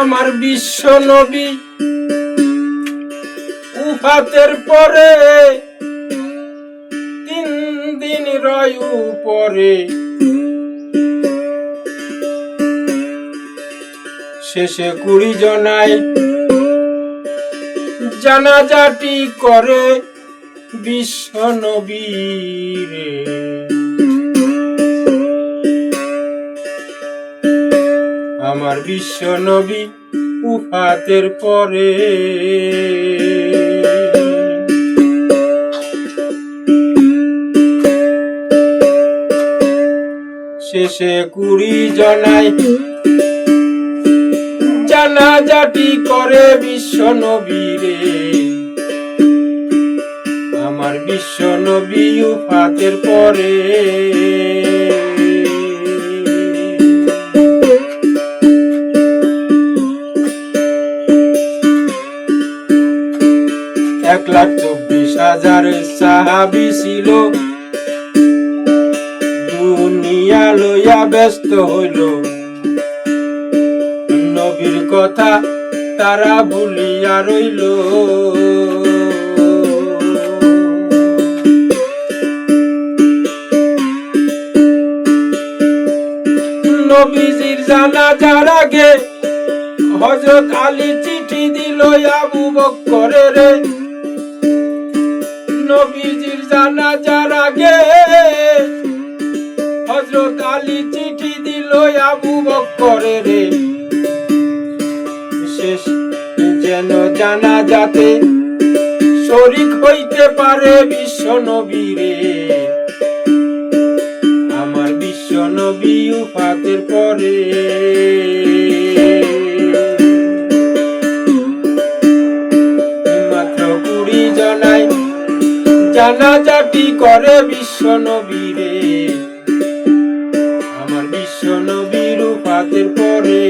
আমার বিশ্ব নবী উফাতের পরে তিন দিন রয় পরে শেষে কুড়ি জনায় জানাজাটি করে বিশ্ব নবীরে আমার বিশ্ব নবী উফাতের পরে। শেষে কুড়ি জনায় জানাজাটি করে বিশ্ব নবীরে। আমার বিশ্ব নবী উফাতের পরে। এক লাখ চব্বিশ হাজার সাহাবি ছিল। দুনিয়া লইয়া ব্যস্ত হইল। নবীর কথা তারা ভুলিয়া রইল। নবীজির জানাজার আগে হজরত আলী চিঠি দিল, আবু বক্করে রে নবীজির জানাজার আগে হজরত আলী চিঠি দিল আবু বক্করে রে শেষ যেন জানা যাতে শরিক হইতে পারে বিশ্ব নবীরে। আমার বিশ্ব নবী উফাতের পরে জানাজাটি করে বিশ্ব নবীরে আমার বিশ্ব নবীর উপাতের পরে।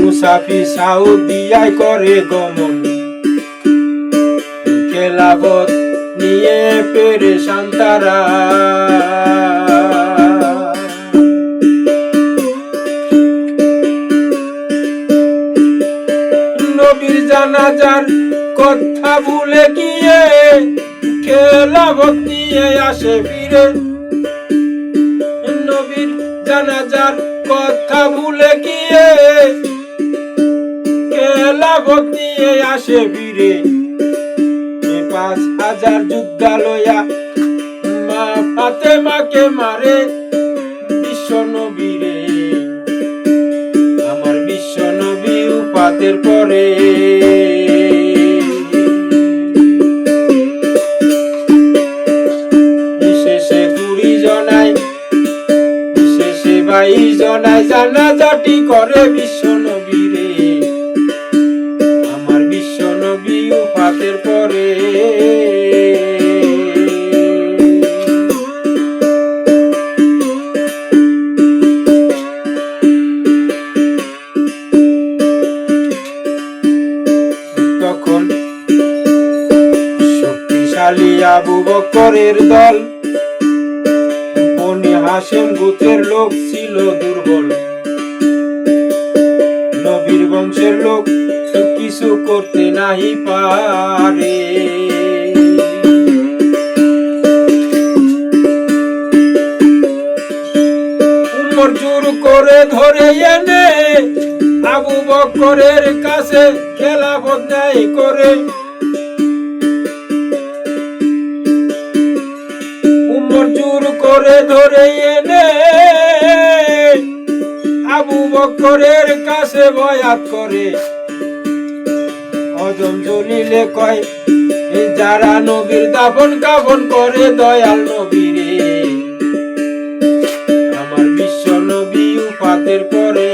মুসাফি সাউদিয়ায় করে গমন। খেলাবত নিয়ে পেরে শান্তারা নবীর জানাজার কথা ভুলে গিয়ে খেলাবত নিয়ে আসে ফিরে। নবীর জানাজার কথা ভুলে গিয়ে খেলাবত নিয়ে আসে ফিরে। পাঁচ হাজার যুদ্ধালয়া। মা ফাতে মাকে মারে বিশ্ব নবীরে। আমার বিশ্ব নবী উপাতের পরে। জনায় জানাজাটি করে বিশ্ব শক্তিশালী আবু বকরের দল। বনি হাসেম গোত্রের লোক ছিল দুর্বল। নবীর বংশের লোক কিছু করতে নাহি পারে। উমর জোর করে ধরে এনে আবু বকরের কাছে খেলা বদনাই করে ধরে এনে আবু বকরের কাছে বয়াত করে। অজম জলিলে কয় যারা নবীর দাফন কাফন করে, দয়াল নবীরে। আমার বিশ্ব নবী উপাতের পরে।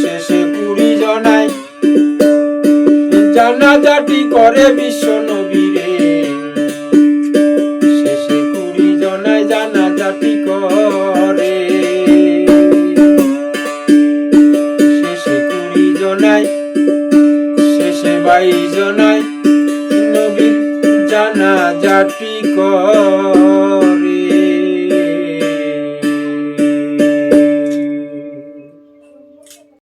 শেষে কুড়ি জনায় জানাজাটি করে বিশ্ব জানা জাতি কয়